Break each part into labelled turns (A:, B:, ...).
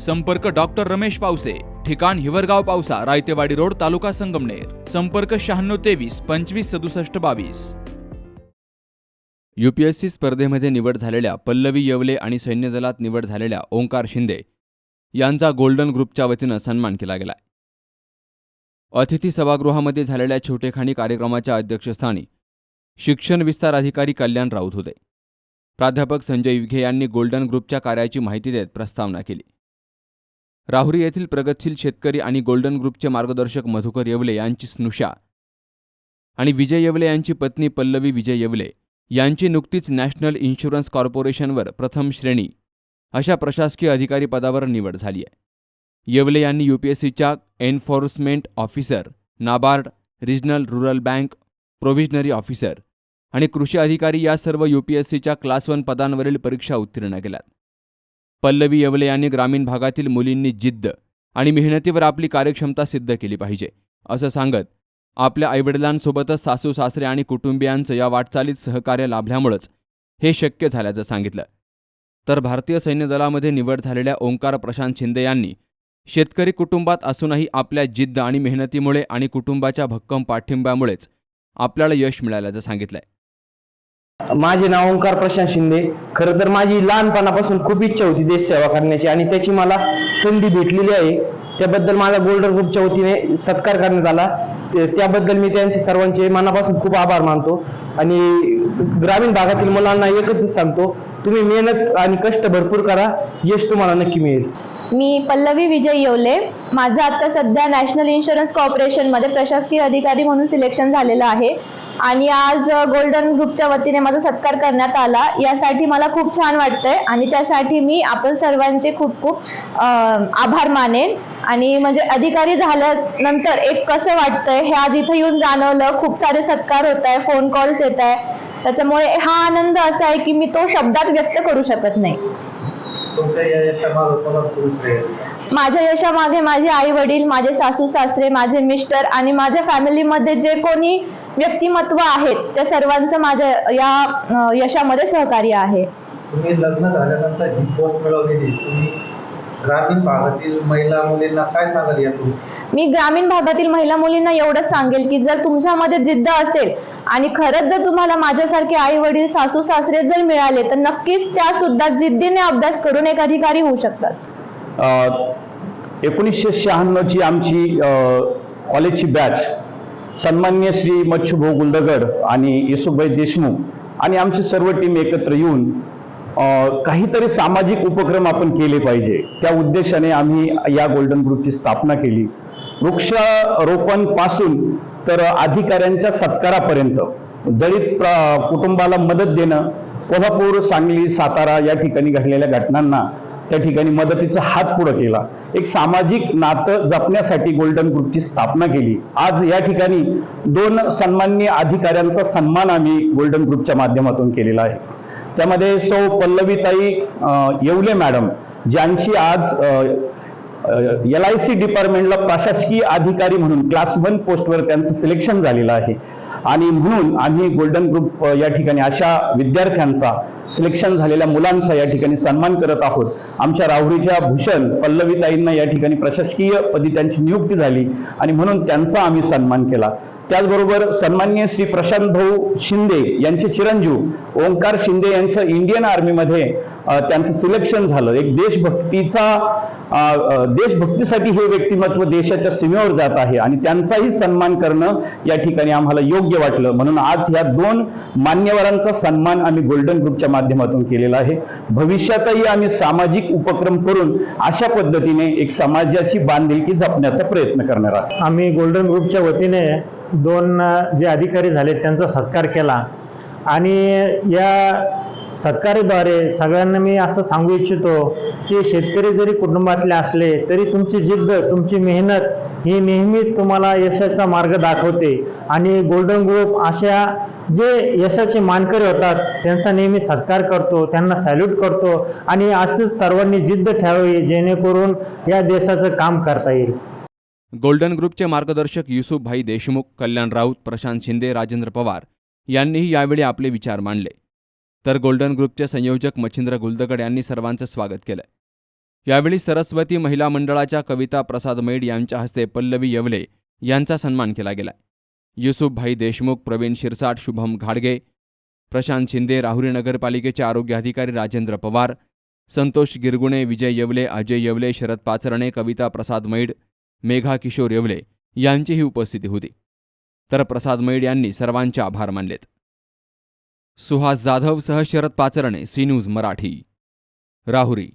A: संपर्क डॉक्टर रमेश पावसे ठिकाण हिवरगाव पावसा रायतेवाडी रोड तालुका संगमनेर. संपर्क शहाण्णव तेवीस पंचवीस सदुसष्ट बावीस. युपीएससी स्पर्धेमध्ये निवड झालेल्या पल्लवी येवले आणि सैन्य दलात निवड झालेल्या ओंकार शिंदे यांचा गोल्डन ग्रुपच्या वतीनं सन्मान केला गेलाय. अतिथी सभागृहामध्ये झालेल्या छोटेखानी कार्यक्रमाच्या अध्यक्षस्थानी शिक्षण विस्तार अधिकारी कल्याण राऊत होते. प्राध्यापक संजय विघे यांनी गोल्डन ग्रुपच्या कार्याची माहिती देत प्रस्तावना केली. राहुरी येथील प्रगतशील शेतकरी आणि गोल्डन ग्रुपचे मार्गदर्शक मधुकर येवले यांची स्नुषा आणि विजय येवले यांची पत्नी पल्लवी विजय येवले यांची नुकतीच नॅशनल इन्शुरन्स कॉर्पोरेशनवर प्रथम श्रेणी अशा प्रशासकीय अधिकारी पदावर निवड झाली आहे. येवले यांनी यूपीएससीच्या enforcement officer NABARD regional rural bank provisionary officer आणि कृषी अधिकारी या सर्व यूपीएससीच्या क्लास वन पदांवरील परीक्षा उत्तीर्ण केल्यात. पल्लवी येवले यांनी ग्रामीण भागातील मुलींनी जिद्द आणि मेहनतीवर आपली कार्यक्षमता सिद्ध केली पाहिजे असं सांगत आपल्या आईवडिलांसोबतच सासू सासरे आणि कुटुंबियांचं या वाटचालीत सहकार्य लाभल्यामुळंच हे शक्य झाल्याचं सांगितलं. तर भारतीय सैन्य दलामध्ये निवड झालेल्या ओंकार प्रशांत शिंदे यांनी शेतकरी कुटुंबात असूनही आपल्या जिद्द आणि मेहनतीमुळे आणि कुटुंबाच्या भक्कम पाठिंब्यामुळेच आपल्याला यश मिळाल्याचं सांगितलंय.
B: माझे नाव ओंकार प्रशांत शिंदे. खरं तर माझी लहानपणापासून खूप इच्छा होती देश सेवा करण्याची आणि त्याची मला संधी भेटलेली आहे. त्याबद्दल माझा गोल्डन ग्रुपच्या वतीने सत्कार करण्यात आला. त्याबद्दल मी त्यांचे सर्वांचे मनापासून खूप आभार मानतो. आणि ग्रामीण भागातील मुलांना एकच सांगतो तुम्ही मेहनत आणि कष्ट भरपूर करा यश तुम्हाला नक्की मिळेल.
C: मी पल्लवी विजय येवले. माझं आता सध्या नॅशनल इन्शुरन्स कॉर्पोरेशनमध्ये प्रशासकीय अधिकारी म्हणून सिलेक्शन झालेलं आहे. आणि आज गोल्डन ग्रुपच्या वतीने माझा सत्कार करण्यात आला. यासाठी मला खूप छान वाटतंय आणि त्यासाठी मी आपण सर्वांचे खूप खूप आभार मानेन. आणि म्हणजे अधिकारी झाल्यानंतर एक कसं वाटतंय हे आज इथं येऊन जाणवलं. खूप सारे सत्कार होत आहे फोन कॉल्स येत आहे त्याच्यामुळे हा आनंद असा आहे की मी तो शब्दात व्यक्त करू शकत नाही. माझ्या यशामागे माझे आई वडील माझे सासू सासरे माझे मिस्टर आणि माझ्या फॅमिलीमध्ये जे कोणी व्यक्तिमत्व आहेत त्या सर्वांचं माझ्या या यशामध्ये सहकार्य आहे.
D: तुम्ही लग्न झाल्यानंतर ही पोस्ट मिळवलेली तुम्ही ग्रामीण भागातील महिला मुलींना काय सांगाल यातून?
C: मी ग्रामीण भागातील महिला मुलींना एवढंच सांगेल की जर तुमच्यामध्ये जिद्द असेल आणि खरंच जर तुम्हाला माझ्यासारखे आई वडील सासू सासरे जर मिळाले तर नक्कीच त्या सुद्धा जिद्दीने अभ्यास करून एक अधिकारी होऊ शकतात.
E: एकोणीसशे शहाण्णवची आमची कॉलेजची बॅच सन्मान्य श्री मच्छुभाऊ गुंडगड आणि येसुभाई देशमुख आणि आमची सर्व टीम एकत्र येऊन काहीतरी सामाजिक उपक्रम आपण केले पाहिजे. त्या उद्देशाने आम्ही या गोल्डन ग्रुपची स्थापना केली. वृक्षारोपणपासून तर अधिकाऱ्यांच्या सत्कारापर्यंत जळीत प्र- कुटुंबाला मदत देणं कोल्हापूर सांगली सातारा या ठिकाणी घडलेल्या घटनांना त्या ठिकाणी मदतीचा हात पुढे केला. एक सामाजिक नातं जपण्यासाठी गोल्डन ग्रुपची स्थापना केली. आज या ठिकाणी दोन सन्माननीय अधिकाऱ्यांचा सन्मान आम्ही गोल्डन ग्रुपच्या माध्यमातून केलेला आहे. त्यामध्ये सौ पल्लवीताई येवले मॅडम ज्यांची आज एल आय सी डिपार्टमेंटला प्रशासकीय अधिकारी म्हणून क्लास वन पोस्टवर त्यांचं सिलेक्शन झालेलं आहे. आणि म्हणून आम्ही गोल्डन ग्रुप या ठिकाणी अशा विद्यार्थ्यांचा सिलेक्शन झालेल्या मुलांचा या ठिकाणी सन्मान करत आहोत. आमच्या राहुरीच्या भूषण पल्लवीताईंना या ठिकाणी प्रशासकीय पदी त्यांची नियुक्ती झाली आणि म्हणून त्यांचा आम्ही सन्मान केला. त्याचबरोबर सन्मान्य श्री प्रशांत भाऊ शिंदे यांचे चिरंजीव ओंकार शिंदे यांचं इंडियन आर्मीमध्ये त्यांचं सिलेक्शन झालं. एक देशभक्तीचा देशभक्तीसाठी हे व्यक्तिमत्व देशाच्या सीमेवर जात आहे आणि त्यांचाही सन्मान करणं या ठिकाणी आम्हाला योग्य वाटलं. म्हणून आज या दोन मान्यवरांचा सन्मान आम्ही गोल्डन ग्रुपच्या माध्यमातून केलेला आहे. भविष्यातही आम्ही सामाजिक उपक्रम करून अशा पद्धतीने एक समाजाची बांधिलकी जपण्याचा प्रयत्न करणार आहोत.
F: आम्ही गोल्डन ग्रुपच्या वतीने दोन जे अधिकारी झाले त्यांचा सत्कार केला. आणि या सत्काराद्वारे सगळ्यांना मी असं सांगू इच्छितो की शेतकरी जरी कुटुंबातले असले तरी तुमची जिद्द तुमची मेहनत ही नेहमीच तुम्हाला यशाचा मार्ग दाखवते. आणि गोल्डन ग्रुप अशा जे यशाचे मानकरी होतात त्यांचा नेहमी सत्कार करतो त्यांना सॅल्यूट करतो. आणि असंच सर्वांनी जिद्द ठेवावी जेणेकरून या देशाचं काम करता येईल.
A: गोल्डन ग्रुपचे मार्गदर्शक युसुफभाई देशमुख कल्याण राऊत प्रशांत शिंदे राजेंद्र पवार यांनीही यावेळी आपले विचार मांडले. तर गोल्डन ग्रुपचे संयोजक मच्छिंद्र गुलदगड यांनी सर्वांचं स्वागत केलं. यावेळी सरस्वती महिला मंडळाच्या कविता प्रसाद मेड यांच्या हस्ते पल्लवी येवले यांचा सन्मान केला गेला. युसुफभाई देशमुख प्रवीण शिरसाट शुभम घाडगे प्रशांत शिंदे राहुरी नगरपालिकेचे आरोग्य अधिकारी राजेंद्र पवार संतोष गिरगुणे विजय येवले अजय येवले शरद पाचरणे कविता प्रसाद मैड मेघा किशोर येवले यांचीही उपस्थिती होती. तर प्रसाद मैड यांनी सर्वांचे आभार मानलेत. सुहास जाधवसह शरद पाचरणे सी न्यूज मराठी. राहुरी.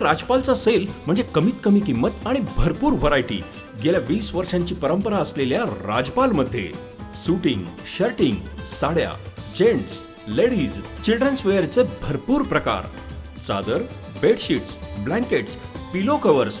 G: राजपालचा सेल म्हणजे कमीत कमी किंमत आणि भरपूर व्हरायटी. गेल्या वीस वर्षांची परंपरा असलेल्या राजपालमध्ये सुटिंग शर्टिंग साड्या जेंट्स लेडीज चिल्ड्रन्स वेअरचे भरपूर प्रकार. चादर बेडशीट्स ब्लँकेट्स पिलो कव्हर्स